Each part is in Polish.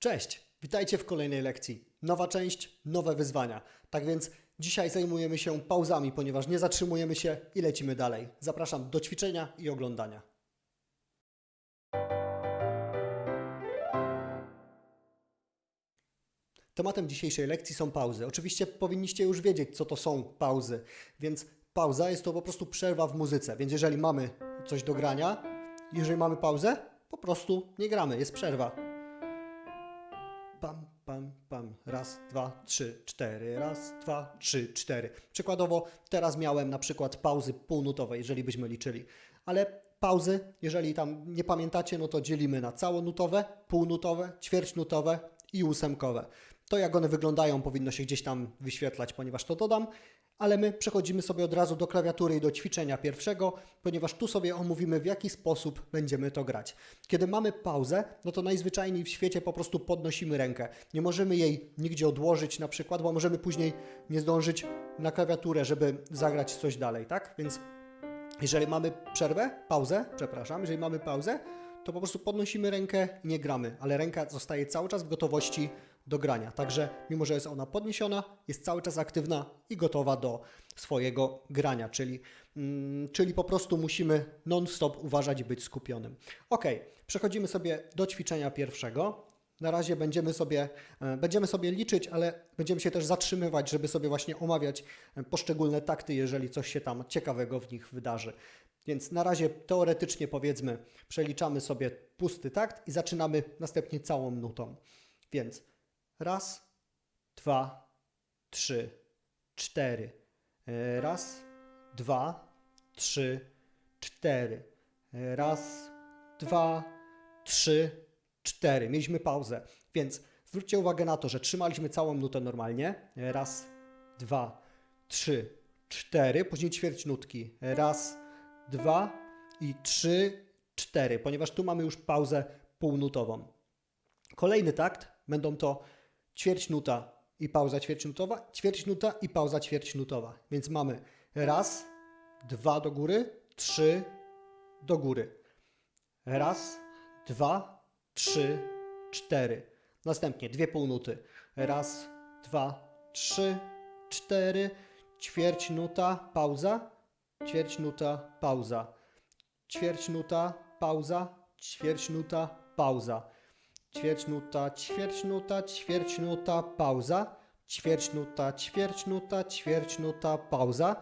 Cześć, witajcie w kolejnej lekcji. Nowa część, nowe wyzwania. Tak więc dzisiaj zajmujemy się pauzami, ponieważ nie zatrzymujemy się i lecimy dalej. Zapraszam do ćwiczenia i oglądania. Tematem dzisiejszej lekcji są pauzy. Oczywiście powinniście już wiedzieć, co to są pauzy, więc pauza jest to po prostu przerwa w muzyce. Więc jeżeli mamy coś do grania, jeżeli mamy pauzę, po prostu nie gramy, jest przerwa. Raz, dwa, trzy, cztery. Raz, dwa, trzy, cztery. Przykładowo teraz miałem na przykład pauzy półnutowe, jeżeli byśmy liczyli. Ale pauzy, jeżeli tam nie pamiętacie, no to dzielimy na całonutowe, półnutowe, ćwierćnutowe i ósemkowe. To jak one wyglądają powinno się gdzieś tam wyświetlać, ponieważ to dodam, ale my przechodzimy sobie od razu do klawiatury i do ćwiczenia pierwszego, ponieważ tu sobie omówimy w jaki sposób będziemy to grać. Kiedy mamy pauzę, no to najzwyczajniej w świecie po prostu podnosimy rękę. Nie możemy jej nigdzie odłożyć na przykład, bo możemy później nie zdążyć na klawiaturę, żeby zagrać coś dalej, tak? Więc jeżeli mamy przerwę, pauzę, przepraszam, jeżeli mamy pauzę, to po prostu podnosimy rękę i nie gramy, ale ręka zostaje cały czas w gotowości do grania. Także mimo, że jest ona podniesiona, jest cały czas aktywna i gotowa do swojego grania, czyli, mm, czyli po prostu musimy non-stop uważać i być skupionym. Ok, przechodzimy sobie do ćwiczenia pierwszego. Na razie będziemy sobie, e, będziemy sobie liczyć, ale będziemy się też zatrzymywać, żeby sobie właśnie omawiać e, poszczególne takty, jeżeli coś się tam ciekawego w nich wydarzy. Więc na razie teoretycznie powiedzmy, przeliczamy sobie pusty takt i zaczynamy następnie całą nutą. Więc raz, dwa, trzy, cztery. E, Raz, dwa, trzy, cztery. E, Raz, dwa, trzy, cztery. Mieliśmy pauzę, więc zwróćcie uwagę na to, że trzymaliśmy całą nutę normalnie. E, Raz, dwa, trzy, cztery. Później ćwierć nutki. Raz, dwa i trzy, cztery, ponieważ tu mamy już pauzę półnutową. Kolejny takt będą to ćwierćnuta i pauza ćwierćnutowa, ćwierćnuta i pauza ćwierćnutowa. Więc mamy raz, dwa do góry, trzy do góry. Raz, dwa, trzy, cztery. Następnie dwie półnuty. Raz, dwa, trzy, cztery. Ćwierćnuta, pauza, ćwierćnuta, pauza. Ćwierćnuta, pauza, ćwierćnuta, pauza. Ćwierćnuta, ćwierćnuta, ćwierćnuta, pauza. Ćwierćnuta, ćwierćnuta, ćwierćnuta, pauza.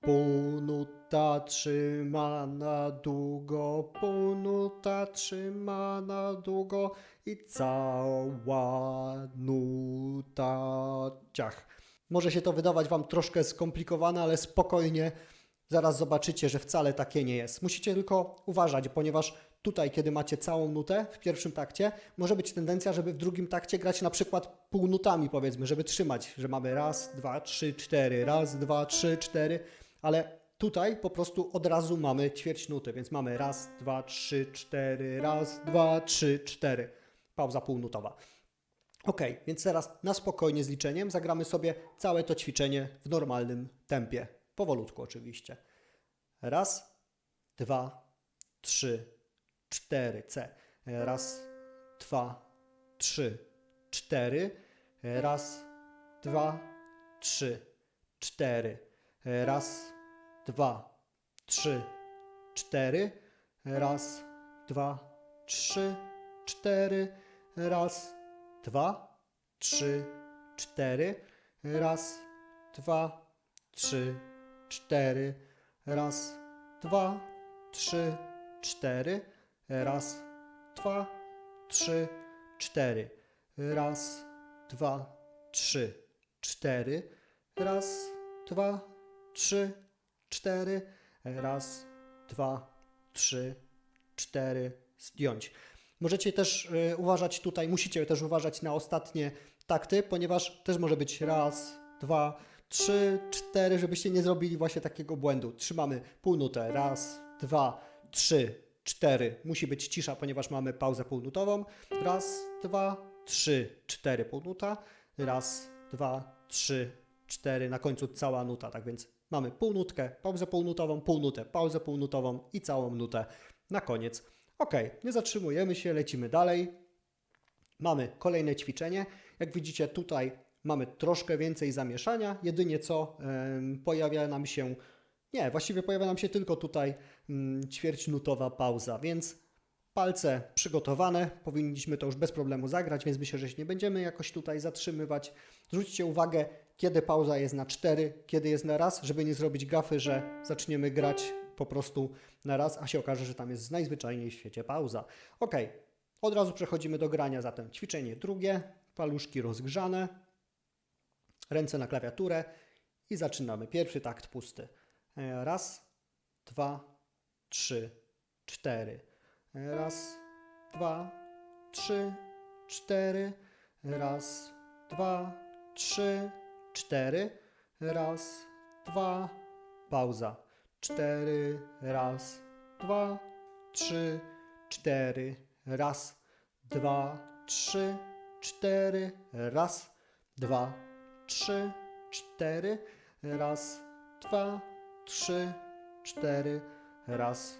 Półnuta trzymana długo, półnuta trzymana długo i cała nuta ciach. Może się to wydawać Wam troszkę skomplikowane, ale spokojnie zaraz zobaczycie, że wcale takie nie jest. Musicie tylko uważać, ponieważ tutaj, kiedy macie całą nutę w pierwszym takcie, może być tendencja, żeby w drugim takcie grać na przykład półnutami, powiedzmy, żeby trzymać, że mamy raz, dwa, trzy, cztery, raz, dwa, trzy, cztery, ale tutaj po prostu od razu mamy ćwierć nuty, więc mamy raz, dwa, trzy, cztery, raz, dwa, trzy, cztery. Pauza półnutowa. Ok, więc teraz na spokojnie z liczeniem zagramy sobie całe to ćwiczenie w normalnym tempie. Powolutku oczywiście. Raz, dwa, trzy, cztery. C. Raz, dwa, trzy, cztery. Raz, dwa, trzy, cztery. Raz, dwa, trzy, cztery. Raz, dwa, trzy, cztery. Raz, dwa, trzy, cztery. Raz, dwa, trzy, cztery. Raz, dwa, trzy, cztery. Raz, dwa, trzy, cztery. Raz, dwa, trzy, cztery. Raz, dwa, trzy, cztery. Raz, dwa, trzy, cztery. Zdjąć. Możecie też y, uważać tutaj, musicie też uważać na ostatnie takty, ponieważ też może być raz, dwa, trzy, cztery, żebyście nie zrobili właśnie takiego błędu. Trzymamy półnutę. Raz, dwa, trzy, cztery. Musi być cisza, ponieważ mamy pauzę półnutową. Raz, dwa, trzy, cztery półnuta. Raz, dwa, trzy, cztery. Na końcu cała nuta, tak więc mamy półnutkę, pauzę półnutową, półnutę, pauzę półnutową i całą nutę na koniec. Ok, nie zatrzymujemy się, lecimy dalej. mamy kolejne ćwiczenie. Jak widzicie tutaj mamy troszkę więcej zamieszania, jedynie co em, pojawia nam się, nie, właściwie pojawia nam się tylko tutaj mm, ćwierćnutowa pauza, więc palce przygotowane, powinniśmy to już bez problemu zagrać, więc myślę, że się nie będziemy jakoś tutaj zatrzymywać. Zwróćcie uwagę, kiedy pauza jest na 4, kiedy jest na raz, żeby nie zrobić gafy, że zaczniemy grać po prostu na raz, a się okaże, że tam jest najzwyczajniej w świecie pauza. Ok, od razu przechodzimy do grania zatem. Ćwiczenie drugie, paluszki rozgrzane, ręce na klawiaturę i zaczynamy. Pierwszy takt pusty. E, Raz, dwa, trzy, cztery. E, Raz, dwa, trzy, cztery. Raz, dwa, trzy, cztery. Raz, dwa, pauza. Cztery, raz, dwa, trzy, cztery. Raz, dwa, trzy, cztery. Raz, dwa, trzy, cztery. Raz, dwa, trzy, cztery. Raz,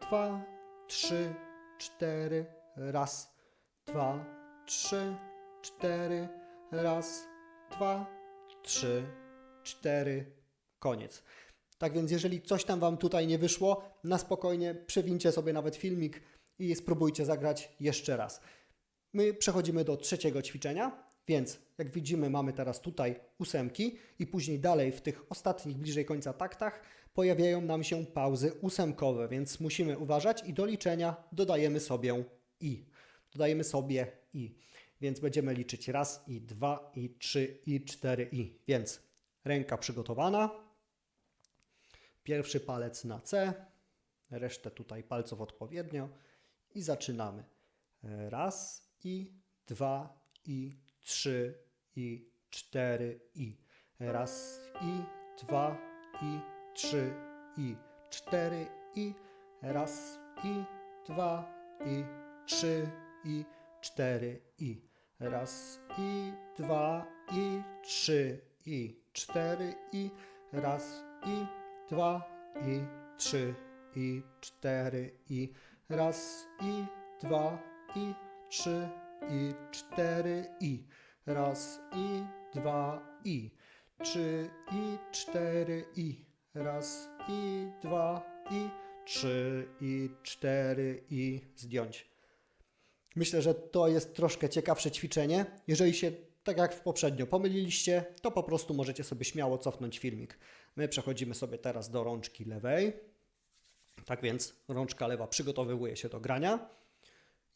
dwa, trzy, cztery. Raz, dwa, trzy, cztery. Raz, dwa, trzy, cztery. Koniec. Tak więc, jeżeli coś tam Wam tutaj nie wyszło, na spokojnie przewincie sobie nawet filmik i spróbujcie zagrać jeszcze raz. My przechodzimy do trzeciego ćwiczenia, więc jak widzimy, mamy teraz tutaj ósemki i później dalej w tych ostatnich, bliżej końca taktach pojawiają nam się pauzy ósemkowe, więc musimy uważać i do liczenia dodajemy sobie i. Dodajemy sobie i. Więc będziemy liczyć raz i dwa i trzy i cztery i. Więc ręka przygotowana. Pierwszy palec na C, resztę tutaj palców odpowiednio i zaczynamy. Raz i dwa i trzy i cztery i. Raz i dwa i trzy i cztery i. Raz i dwa i trzy i cztery i. Raz i dwa i trzy i cztery i. Raz i dwa i trzy i cztery i. Raz i dwa i trzy i cztery i. Raz i dwa i. Trzy i cztery i. Raz i dwa i. Trzy i cztery i. Zdjąć. Myślę, że to jest troszkę ciekawsze ćwiczenie. Jeżeli się, tak jak w poprzednio, pomyliliście, to po prostu możecie sobie śmiało cofnąć filmik. My przechodzimy sobie teraz do rączki lewej. Tak więc rączka lewa przygotowuje się do grania.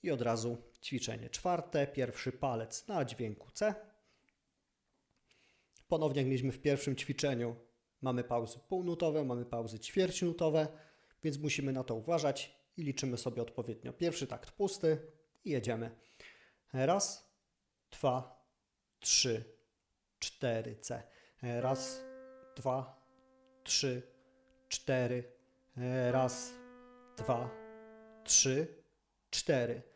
I od razu ćwiczenie czwarte. Pierwszy palec na dźwięku C. Ponownie jak mieliśmy w pierwszym ćwiczeniu, mamy pauzy półnutowe, mamy pauzy ćwierćnutowe, więc musimy na to uważać i liczymy sobie odpowiednio. Pierwszy takt pusty i jedziemy. Raz, dwa, trzy, cztery C. Raz, dwa, trzy, cztery. Raz, dwa, trzy, cztery.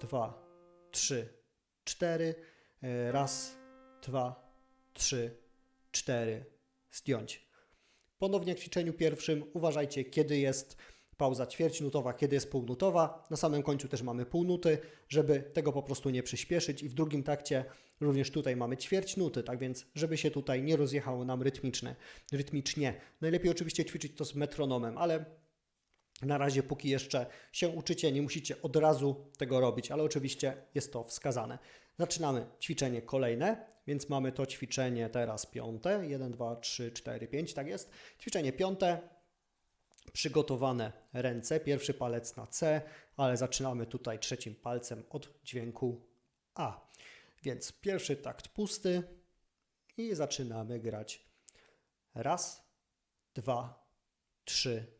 dwa, trzy, cztery. Raz, dwa, trzy, cztery. Zdjąć. Ponownie w ćwiczeniu pierwszym uważajcie, kiedy jest pauza ćwierćnutowa, kiedy jest półnutowa. Na samym końcu też mamy półnuty, żeby tego po prostu nie przyspieszyć. I w drugim takcie również tutaj mamy ćwierćnuty, tak więc żeby się tutaj nie rozjechało nam rytmiczne, rytmicznie. Najlepiej oczywiście ćwiczyć to z metronomem, ale na razie, póki jeszcze się uczycie, nie musicie od razu tego robić, ale oczywiście jest to wskazane. Zaczynamy ćwiczenie kolejne, więc mamy to ćwiczenie teraz piąte. 1, 2, 3, 4, 5, tak jest. Ćwiczenie piąte. Przygotowane ręce, pierwszy palec na C, ale zaczynamy tutaj trzecim palcem od dźwięku A. Więc pierwszy takt pusty i zaczynamy grać. Raz, dwa, trzy,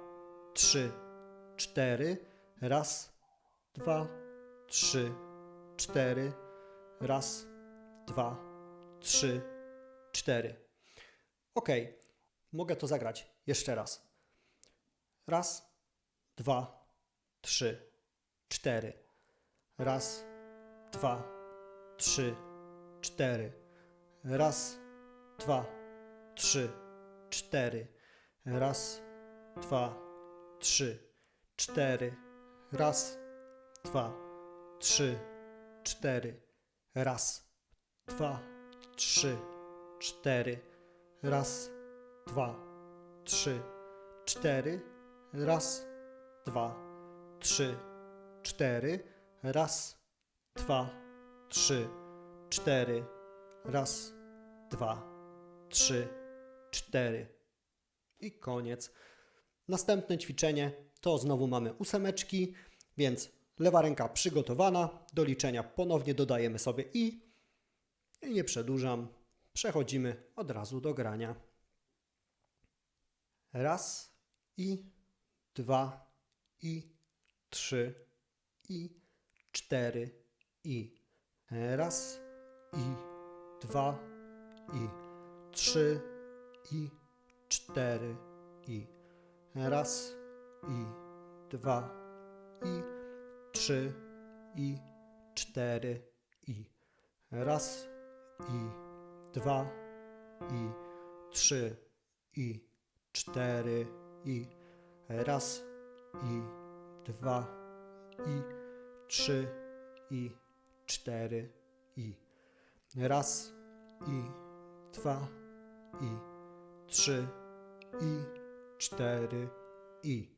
trzy, cztery. Raz, dwa, trzy, cztery. Raz, dwa, trzy, cztery. Ok, mogę to zagrać jeszcze raz. Raz, dwa, trzy, cztery. Raz, dwa, trzy, cztery. Raz, dwa, trzy, cztery. Raz, dwa, trzy, cztery. Raz, dwa, trzy, cztery. Raz, dwa, trzy, cztery. Raz, dwa, trzy, cztery. Raz, dwa, trzy, cztery. Raz, dwa, trzy, cztery. Raz, dwa, trzy, cztery. I koniec. Następne ćwiczenie to znowu mamy ósemeczki, więc lewa ręka przygotowana. Do liczenia ponownie dodajemy sobie i. I nie przedłużam. Przechodzimy od razu do grania. Raz i dwa i trzy i cztery i raz i dwa i trzy i cztery i raz i dwa i trzy i cztery i. Raz i dwa i trzy i cztery i. Raz i dwa i trzy i cztery i. Raz i dwa i trzy i cztery i.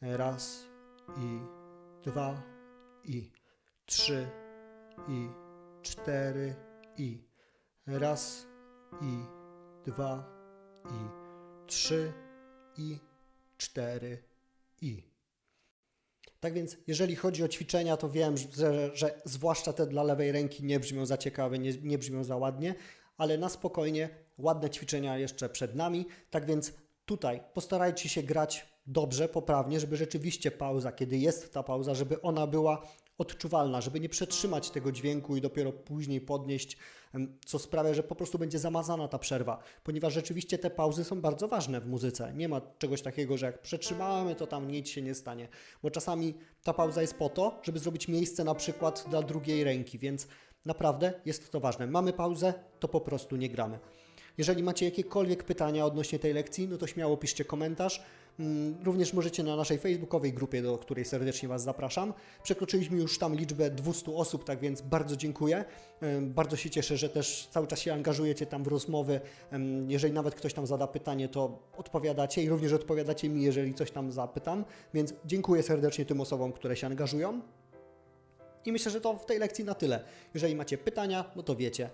Raz i dwa i. Trzy i cztery i. Raz i dwa i. Trzy i cztery i. Tak więc, jeżeli chodzi o ćwiczenia, to wiem, że, że zwłaszcza te dla lewej ręki nie brzmią za ciekawe, nie, nie brzmią za ładnie, ale na spokojnie, ładne ćwiczenia jeszcze przed nami. Tak więc tutaj postarajcie się grać dobrze, poprawnie, żeby rzeczywiście pauza, kiedy jest ta pauza, żeby ona była odczuwalna, żeby nie przetrzymać tego dźwięku i dopiero później podnieść, co sprawia, że po prostu będzie zamazana ta przerwa, ponieważ rzeczywiście te pauzy są bardzo ważne w muzyce. Nie ma czegoś takiego, że jak przetrzymamy, to tam nic się nie stanie, bo czasami ta pauza jest po to, żeby zrobić miejsce na przykład dla drugiej ręki, więc naprawdę jest to ważne. Mamy pauzę, to po prostu nie gramy. Jeżeli macie jakiekolwiek pytania odnośnie tej lekcji, no to śmiało piszcie komentarz. Mm, Również możecie na naszej facebookowej grupie, do której serdecznie Was zapraszam. Przekroczyliśmy już tam liczbę 200 osób, tak więc bardzo dziękuję. Bardzo się cieszę, że też cały czas się angażujecie tam w rozmowy. Jeżeli nawet ktoś tam zada pytanie, to odpowiadacie i również odpowiadacie mi, jeżeli coś tam zapytam. Więc dziękuję serdecznie tym osobom, które się angażują. I myślę, że to w tej lekcji na tyle. Jeżeli macie pytania, no to wiecie,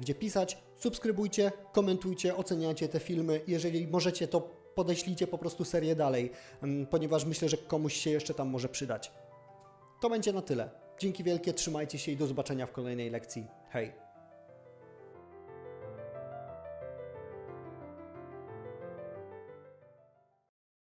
gdzie pisać. Subskrybujcie, komentujcie, oceniajcie te filmy. Jeżeli możecie, to podeślijcie po prostu serię dalej, mm, ponieważ myślę, że komuś się jeszcze tam może przydać. To będzie na tyle. Dzięki wielkie, trzymajcie się i do zobaczenia w kolejnej lekcji. Hej!